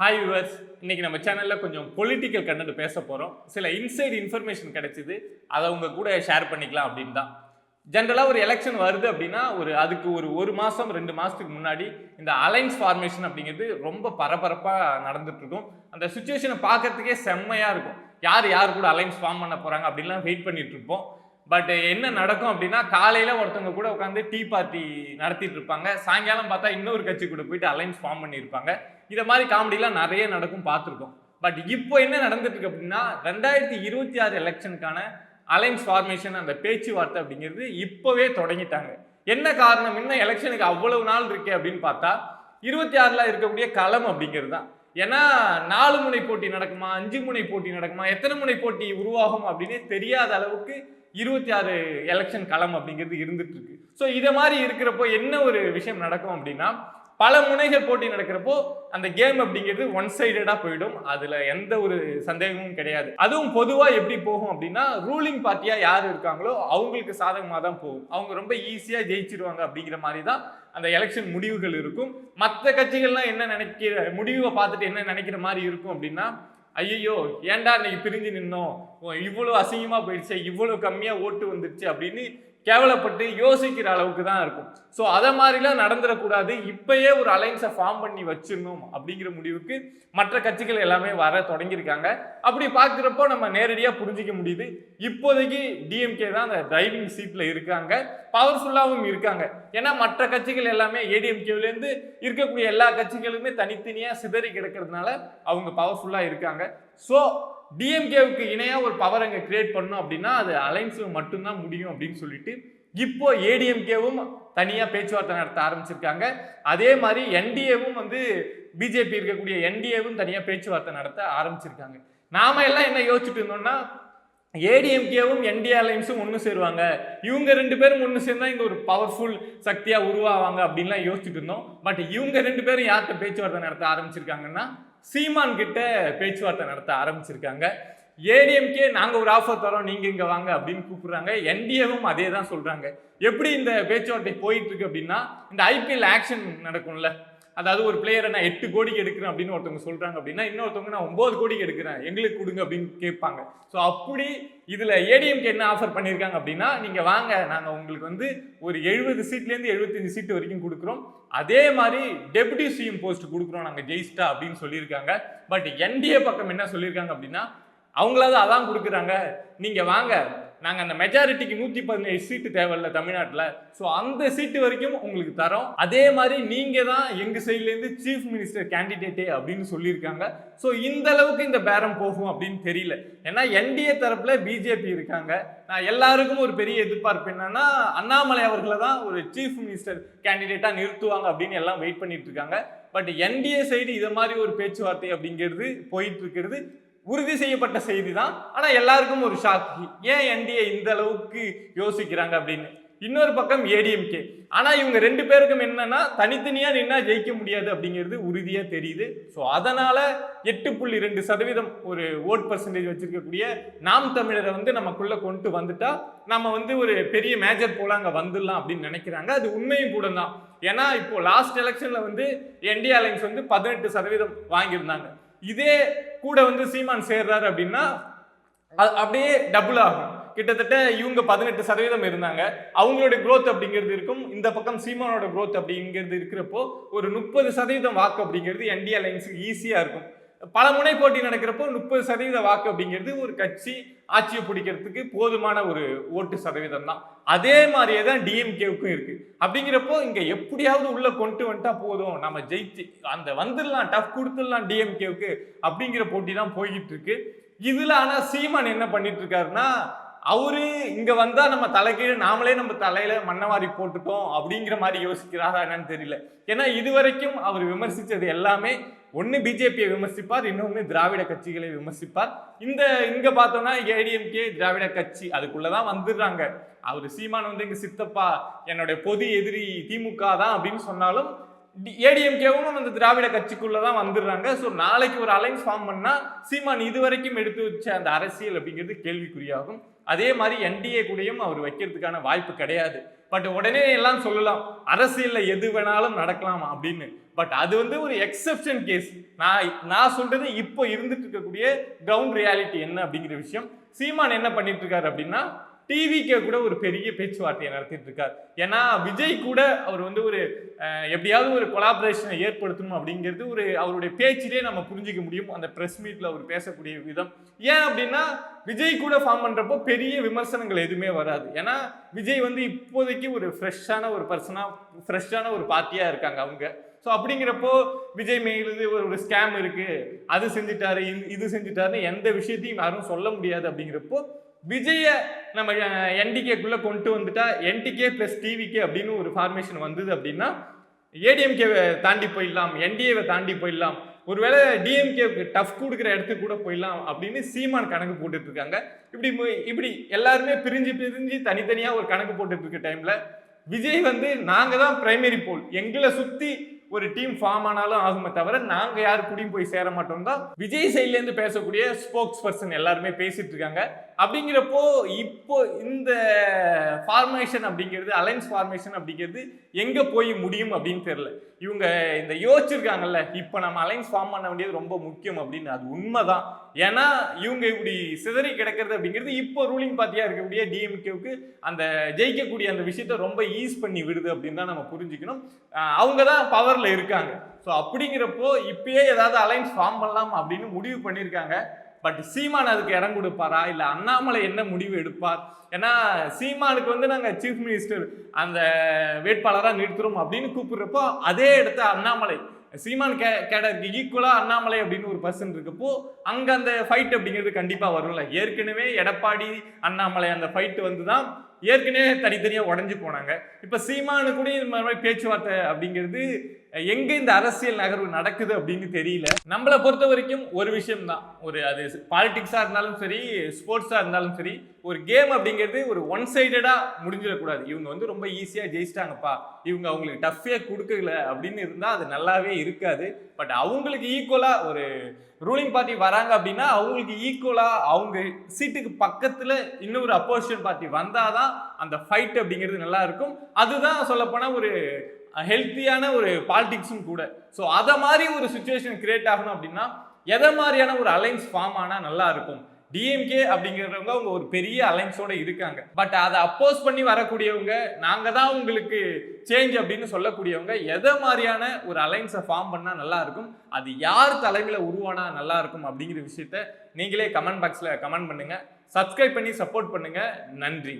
Hi viewers இன்னைக்கு நம்ம சேனலில் கொஞ்சம் பொலிட்டிக்கல் கண்டென்ட் பேச போகிறோம் சில இன்சைட் இன்ஃபர்மேஷன் கிடைச்சிது. அதை உங்கள் கூட ஷேர் பண்ணிக்கலாம் அப்படின்னு தான். ஜென்ரலாக ஒரு எலெக்ஷன் வருது அப்படின்னா ஒரு அதுக்கு ஒரு ஒரு மாதம் ரெண்டு மாதத்துக்கு முன்னாடி இந்த அலைன்ஸ் ஃபார்மேஷன் அப்படிங்கிறது ரொம்ப பரபரப்பாக நடந்துட்டு இருக்கும். அந்த சுச்சுவேஷனை பார்க்கறதுக்கே செம்மையாக இருக்கும். யார் யார் கூட அலைன்ஸ் ஃபார்ம் பண்ண போகிறாங்க அப்படின்லாம் வெயிட் பண்ணிட்டு இருப்போம். பட் என்ன நடக்கும் அப்படின்னா காலையில் ஒருத்தவங்க கூட உட்காந்து டீ பார்ட்டி நடத்திட்டு இருப்பாங்க. சாயங்காலம் பார்த்தா இன்னொரு கட்சி கூட போயிட்டு அலைன்ஸ் ஃபார்ம் பண்ணியிருப்பாங்க. இதை மாதிரி காமெடிலாம் நிறைய நடக்கும் பார்த்துருக்கோம். பட் இப்போ என்ன நடந்துட்டு இருக்கு அப்படின்னா ரெண்டாயிரத்தி இருபத்தி ஆறு எலெக்ஷனுக்கான அலைன்ஸ் ஃபார்மேஷன் அந்த பேச்சுவார்த்தை அப்படிங்கிறது இப்போவே தொடங்கிட்டாங்க. என்ன காரணம்? இன்னும் எலெக்ஷனுக்கு அவ்வளவு நாள் இருக்கே அப்படின்னு பார்த்தா இருபத்தி ஆறில் இருக்கக்கூடிய களம் அப்படிங்கிறது தான். ஏன்னா நாலு முனை போட்டி நடக்குமா? அஞ்சு முனை போட்டி நடக்குமா? எத்தனை முனை போட்டி உருவாகும் அப்படின்னே தெரியாத அளவுக்கு இருபத்தி ஆறு எலெக்ஷன் களம் அப்படிங்கிறது இருந்துட்டு இருக்கு ஸோ இதை மாதிரி இருக்கிறப்போ என்ன ஒரு விஷயம் நடக்கும் அப்படின்னா பல முனைகள் போட்டி நடக்கிறப்போ அந்த கேம் அப்படிங்கிறது ஒன் சைடடா போயிடும். அதுல எந்த ஒரு சந்தேகமும் கிடையாது. அதுவும் பொதுவா எப்படி போகும் அப்படின்னா ரூலிங் பார்ட்டியா யார் இருக்காங்களோ அவங்களுக்கு சாதகமாக தான் போகும். அவங்க ரொம்ப ஈஸியா ஜெயிச்சிருவாங்க அப்படிங்கிற மாதிரி தான் அந்த எலெக்ஷன் முடிவுகள் இருக்கும். மற்ற கட்சிகள்லாம் என்ன நினைக்கிற முடிவை பார்த்துட்டு என்ன நினைக்கிற மாதிரி இருக்கும் அப்படின்னா ஐயோ ஏன்டா இன்னைக்கு பிரிஞ்சு நின்னோம்? இவ்வளோ அசிங்கமா போயிடுச்சு இவ்வளோ கம்மியா ஓட்டு வந்துடுச்சு அப்படின்னு கேவலப்பட்டு யோசிக்கிற அளவுக்கு தான் இருக்கும். ஸோ அதை மாதிரிலாம் நடந்துடக்கூடாது. இப்பயே ஒரு அலைன்ஸை ஃபார்ம் பண்ணி வச்சிடணும் அப்படிங்கிற முடிவுக்கு மற்ற கட்சிகள் எல்லாமே வர தொடங்கியிருக்காங்க. அப்படி பார்க்குறப்போ நம்ம நேரடியாக புரிஞ்சிக்க முடியுது. இப்போதைக்கு டிஎம்கே தான் அந்த டிரைவிங் சீட்டில் இருக்காங்க. பவர்ஃபுல்லாகவும் இருக்காங்க. ஏன்னா மற்ற கட்சிகள் எல்லாமே ஏடிஎம்கேவிலேருந்து இருக்கக்கூடிய எல்லா கட்சிகளுமே தனித்தனியாக சிதறி கிடக்கிறதுனால அவங்க பவர்ஃபுல்லாக இருக்காங்க. ஸோ டிஎம்கேவுக்கு இணையாக ஒரு பவர் அங்கே கிரியேட் பண்ணணும் அப்படின்னா அது அலைன்ஸு மட்டும்தான் முடியும் அப்படின்னு சொல்லிட்டு இப்போ ஏடிஎம்கேவும் தனியாக பேச்சுவார்த்தை நடத்த ஆரம்பிச்சிருக்காங்க. அதே மாதிரி என்டிஏவும் வந்து பிஜேபி இருக்கக்கூடிய என்டிஏவும் தனியாக பேச்சுவார்த்தை நடத்த ஆரம்பிச்சிருக்காங்க. நாம எல்லாம் என்ன யோசிச்சுட்டு இருந்தோம்னா ஏடிஎம்கேவும் என்டிஏ அலைன்ஸும் ஒன்று சேருவாங்க. இவங்க ரெண்டு பேரும் ஒன்று சேர்ந்தா இங்கே ஒரு பவர்ஃபுல் சக்தியாக உருவாவாங்க அப்படின்லாம் யோசிச்சுட்டு இருந்தோம். பட் இவங்க ரெண்டு பேரும் யார்கிட்ட பேச்சுவார்த்தை நடத்த ஆரம்பிச்சிருக்காங்கன்னா சீமான் கிட்ட பேச்சுவார்த்தை நடத்த ஆரம்பிச்சிருக்காங்க. ஏடிஎம்கே நாங்கள் ஒரு ஆஃபர் தரோம் நீங்கள் இங்கே வாங்க அப்படின்னு கூப்பிட்றாங்க. என்டிஏவும் அதே தான் சொல்கிறாங்க எப்படி இந்த பேச்சுவார்த்தை போயிட்டு இருக்கு அப்படின்னா இந்த ஐபிஎல் ஆக்ஷன் நடக்கும்ல அதாவது ஒரு பிளேயரை நான் எட்டு கோடிக்கு எடுக்கிறேன் அப்படின்னு ஒருத்தவங்க சொல்கிறாங்க அப்படின்னா இன்னொருத்தவங்க நான் ஒம்பது கோடிக்கு எடுக்கிறேன். எங்களுக்கு கொடுங்க அப்படின்னு கேட்பாங்க. ஸோ அப்படி இதில் ஏடிஎம்கே என்ன ஆஃபர் பண்ணியிருக்காங்க அப்படின்னா நீங்கள் வாங்க நாங்கள் உங்களுக்கு வந்து ஒரு எழுபது சீட்லேருந்து எழுபத்தஞ்சு சீட்டு வரைக்கும் கொடுக்குறோம். அதே மாதிரி டெபுட்டி சிஎம் போஸ்ட் கொடுக்குறோம் நாங்கள் ஜெயிஸ்டா அப்படின்னு சொல்லியிருக்காங்க. பட் என்டிஏ பக்கம் என்ன சொல்லியிருக்காங்க அப்படின்னா அவங்களாவது அதான் கொடுக்குறாங்க. நீங்கள் வாங்க நாங்கள் அந்த மெஜாரிட்டிக்கு நூற்றி பதினேழு சீட்டு தேவையில்ல தமிழ்நாட்டில். ஸோ அந்த சீட்டு வரைக்கும் உங்களுக்கு தரோம். அதே மாதிரி நீங்கள் தான் எங்கள் சைட்லேருந்து சீஃப் மினிஸ்டர் கேண்டிடேட்டே அப்படின்னு சொல்லியிருக்காங்க. ஸோ இந்த அளவுக்கு இந்த பேரம் போகும் அப்படின்னு தெரியல. ஏன்னா என்டிஏ தரப்பில் பிஜேபி இருக்காங்க. நான் எல்லாருக்கும் ஒரு பெரிய எதிர்பார்ப்பு என்னன்னா அண்ணாமலை அவர்களை தான் ஒரு சீஃப் மினிஸ்டர் கேண்டிடேட்டாக நிறுத்துவாங்க அப்படின்னு எல்லாம் வெயிட் பண்ணிட்டு இருக்காங்க. பட் என்டிஏ சைடு இதை மாதிரி ஒரு பேச்சுவார்த்தை அப்படிங்கிறது போயிட்டு இருக்கிறது. உறுதி செய்யப்பட்ட செய்தி தான் ஆனால் எல்லாருக்கும் ஒரு ஷாக் ஏன் என்டிஏ இந்த அளவுக்கு யோசிக்கிறாங்க அப்படின்னு? இன்னொரு பக்கம் ஏடிஎம்கே ஆனால் இவங்க ரெண்டு பேருக்கும் என்னன்னா தனித்தனியாக நின்னா ஜெயிக்க முடியாது அப்படிங்கிறது உறுதியாக தெரியுது. ஸோ அதனால் எட்டு புள்ளி ரெண்டு சதவீதம் ஒரு ஓட் பர்சன்டேஜ் வச்சிருக்கக்கூடிய நாம் தமிழரை வந்து நமக்குள்ளே கொண்டு வந்துட்டா நம்ம வந்து ஒரு பெரிய மேஜர் போல அங்கே வந்துடலாம் அப்படின்னு நினைக்கிறாங்க. அது உண்மையும் கூட தான். ஏன்னா இப்போ லாஸ்ட் எலெக்ஷனில் வந்து என்டிஏ அலைன்ஸ் வந்து பதினெட்டு சதவீதம் வாங்கியிருந்தாங்க. இதே கூட வந்து சீமான் சேர்றாரு அப்படின்னா அப்படியே டபுள் ஆகும். கிட்டத்தட்ட இவங்க பதினெட்டு சதவீதம் இருந்தாங்க. அவங்களோட குரோத் அப்படிங்கிறது இருக்கும். இந்த பக்கம் சீமானோட குரோத் அப்படிங்கிறது இருக்கிறப்போ ஒரு முப்பது சதவீதம் வாக்கு அப்படிங்கிறது என்டி அலைன்ஸுக்கு ஈஸியாக இருக்கும். பல முனை போட்டி நடக்கிறப்போ முப்பது சதவீத வாக்கு அப்படிங்கிறது ஒரு கட்சி ஆட்சியை பிடிக்கிறதுக்கு போதுமான ஒரு ஓட்டு சதவீதம் தான் அதே மாதிரியே தான் டிஎம்கேவுக்கும் இருக்கு. அப்படிங்கிறப்போ இங்க எப்படியாவது உள்ள கொண்டு வந்துட்டா போதும். நம்ம ஜெயிச்சு அந்த வந்துடலாம் டஃப் கொடுத்துடலாம் டிஎம்கேவுக்கு அப்படிங்கிற போட்டி தான் போய்கிட்டு இருக்கு. இதுல ஆனா சீமான் என்ன பண்ணிட்டு இருக்காருன்னா அவரு இங்க வந்தா நம்ம தலைகீழ நாமளே நம்ம தலையில மண்ணவாரி போட்டுட்டோம் அப்படிங்கிற மாதிரி யோசிக்கிறாரா என்னன்னு தெரியல. ஏன்னா இதுவரைக்கும் அவர் விமர்சித்தது எல்லாமே ஒன்று பிஜேபியை விமர்சிப்பார் இன்னொன்று திராவிட கட்சிகளை விமர்சிப்பார். இந்த இங்கே பார்த்தோம்னா ஏடிஎம்கே திராவிட கட்சி அதுக்குள்ளதான் வந்துடுறாங்க. அவர் சீமான் வந்து எங்கள் சித்தப்பா என்னுடைய பொது எதிரி திமுக தான் அப்படின்னு சொன்னாலும் ஏடிஎம்கேவும் அந்த திராவிட கட்சிக்குள்ளே தான் வந்துடுறாங்க. ஸோ நாளைக்கு ஒரு அலைன்ஸ் ஃபார்ம் பண்ணால் சீமான் இதுவரைக்கும் எடுத்து வச்ச அந்த அரசியல் அப்படிங்கிறது கேள்விக்குறியாகும். அதே மாதிரி என்டிஏ கூடயும் அவர் வைக்கிறதுக்கான வாய்ப்பு கிடையாது. பட் உடனே எல்லாம் சொல்லலாம் அரசியலில் எது வேணாலும் நடக்கலாம் அப்படின்னு. பட் அது வந்து ஒரு எக்ஸெப்ஷன் கேஸ் நான் நான் சொல்றது இப்போ இருந்துட்டு இருக்கக்கூடிய கிரவுண்ட் ரியாலிட்டி என்ன அப்படிங்கிற விஷயம். சீமான் என்ன பண்ணிட்டு இருக்காரு அப்படின்னா டிவிக்கே கூட ஒரு பெரிய பேச்சுவார்த்தையை நடத்திட்டு இருக்கார் ஏன்னா விஜய் கூட அவர் வந்து ஒரு எப்படியாவது ஒரு கொலாபரேஷனை ஏற்படுத்தணும் அப்படிங்கிறது ஒரு அவருடைய பேச்சிலே நம்ம புரிஞ்சுக்க முடியும். அந்த ப்ரெஸ் மீட்டில் அவர் பேசக்கூடிய விதம். ஏன் அப்படின்னா விஜய் கூட ஃபார்ம் பண்ணுறப்போ பெரிய விமர்சனங்கள் எதுவுமே வராது. ஏன்னா விஜய் வந்து இப்போதைக்கு ஒரு ஃப்ரெஷ்ஷான ஒரு பர்சனாக ஃப்ரெஷ்ஷான ஒரு பார்ட்டியாக இருக்காங்க அவங்க. ஸோ அப்படிங்கிறப்போ விஜய் மேலுது ஒரு ஒரு ஸ்கேம் இருக்குது அது செஞ்சுட்டாரு இது- இது செஞ்சுட்டாருன்னு எந்த விஷயத்தையும் யாரும் சொல்ல முடியாது அப்படிங்கிறப்போ விஜய நம்ம என்டிகேக்குள்ளே கொண்டு வந்துட்டா என்டிகே ப்ளஸ் டிவிகே அப்படின்னு ஒரு ஃபார்மேஷன் வந்தது அப்படின்னா ஏடிஎம்கேவை தாண்டி போயிடலாம் என்டிஏவை தாண்டி போயிடலாம். ஒருவேளை டிஎம்கேவுக்கு டஃப் கொடுக்குற இடத்துக்கு கூட போயிடலாம் அப்படின்னு சீமான் கணக்கு போட்டுட்டு இருக்காங்க இப்படி இப்படி எல்லாருமே பிரிஞ்சு பிரிஞ்சு தனித்தனியாக ஒரு கணக்கு போட்டுட்டு இருக்க விஜய் வந்து நாங்கள் தான் பிரைமரி போல் எங்களை சுற்றி ஒரு டீம் ஃபார்ம் ஆனாலும் ஆகுமே தவிர நாங்கள் யார் கூடயும் போய் சேர மாட்டோம் தான் விஜய் சைட்லேருந்து பேசக்கூடிய ஸ்போக்ஸ் பர்சன் எல்லாருமே பேசிட்டு இருக்காங்க அப்படிங்கிறப்போ இப்போ இந்த ஃபார்மேஷன் அப்படிங்கிறது அலைன்ஸ் ஃபார்மேஷன் அப்படிங்கிறது எங்கே போய் முடியும் அப்படின்னு தெரில இவங்க இந்த யோசிச்சிருக்காங்கல்ல இப்போ நம்ம அலைன்ஸ் ஃபார்ம் பண்ண வேண்டியது ரொம்ப முக்கியம் அப்படின்னு. அது உண்மைதான். ஏன்னா இவங்க இப்படி சிதறி கிடக்கிறது அப்படிங்கிறது இப்போ ரூலிங் பார்ட்டியாக இருக்கக்கூடிய டிஎம்கேவுக்கு அந்த ஜெயிக்கக்கூடிய அந்த விஷயத்த ரொம்ப ஈஸ் பண்ணி விடுது அப்படின்னு தான் நம்ம புரிஞ்சுக்கணும். அவங்க தான் பவரில் இருக்காங்க. ஸோ அப்படிங்கிறப்போ இப்பயே ஏதாவது அலைன்ஸ் ஃபார்ம் பண்ணலாம் அப்படின்னு முடிவு பண்ணியிருக்காங்க. பட் சீமான் அதுக்கு இடம் கொடுப்பாரா? இல்லை அண்ணாமலை என்ன முடிவு எடுப்பார்? ஏன்னா சீமானுக்கு வந்து நாங்கள் சீஃப் மினிஸ்டர் அந்த வேட்பாளராக நிறுத்துறோம் அப்படின்னு கூப்பிடுறப்போ அதே இடத்த அண்ணாமலை. சீமான் கே கேடருக்கு ஈக்குவலாக அண்ணாமலை அப்படின்னு ஒரு பர்சன் இருக்கப்போ அங்கே அந்த ஃபைட் அப்படிங்கிறது கண்டிப்பாக வரும்ல. ஏற்கனவே எடப்பாடி அண்ணாமலை அந்த ஃபைட்டு வந்து தான் ஏற்கனவே தனித்தனியாக உடஞ்சி போனாங்க. இப்போ சீமானு கூட இந்த மாதிரி பேச்சுவார்த்தை அப்படிங்கிறது எங்கே இந்த அரசியல் நகர்வு நடக்குது அப்படின்னு தெரியல. நம்மளை பொறுத்த வரைக்கும் ஒரு விஷயம் தான் ஒரு அது பாலிடிக்ஸாக இருந்தாலும் சரி ஸ்போர்ட்ஸாக இருந்தாலும் சரி ஒரு கேம் அப்படிங்கிறது ஒரு ஒன் சைடடாக முடிஞ்சிடக்கூடாது. இவங்க வந்து ரொம்ப ஈஸியாக ஜெயிச்சிட்டாங்கப்பா. இவங்க அவங்களுக்கு டஃப்பே கொடுக்கல அப்படின்னு இருந்தால் அது நல்லாவே இருக்காது. பட் அவங்களுக்கு ஈக்குவலாக ஒரு ரூலிங் பார்ட்டி வராங்க அப்படின்னா அவங்களுக்கு ஈக்குவலாக அவங்க சீட்டுக்கு பக்கத்தில் இன்னொரு அப்போசிஷன் பார்ட்டி வந்தால் தான் அந்த ஃபைட் அப்படிங்கிறது நல்லா இருக்கும். அதுதான் சொல்லப்போனால் ஒரு ஹெல்த்தியான ஒரு பாலிடிக்ஸும் கூட. ஸோ அதை மாதிரி ஒரு சுச்சுவேஷன் கிரியேட் ஆகணும் அப்படின்னா எதை மாதிரியான ஒரு அலைன்ஸ் ஃபார்ம் ஆனால் நல்லா இருக்கும்? டிஎம்கே அப்படிங்கிறவங்க அவங்க ஒரு பெரிய அலைன்ஸோட இருக்காங்க. பட் அதை அப்போஸ் பண்ணி வரக்கூடியவங்க நாங்கள் தான் உங்களுக்கு சேஞ்ச் அப்படின்னு சொல்லக்கூடியவங்க எதை மாதிரியான ஒரு அலைன்ஸை ஃபார்ம் பண்ணால் நல்லா இருக்கும் அது யார் தலைமையில் உருவானா நல்லா இருக்கும் அப்படிங்கிற விஷயத்த நீங்களே கமெண்ட் பாக்ஸில் கமெண்ட் பண்ணுங்க. சப்ஸ்கிரைப் பண்ணி சப்போர்ட் பண்ணுங்க. நன்றி.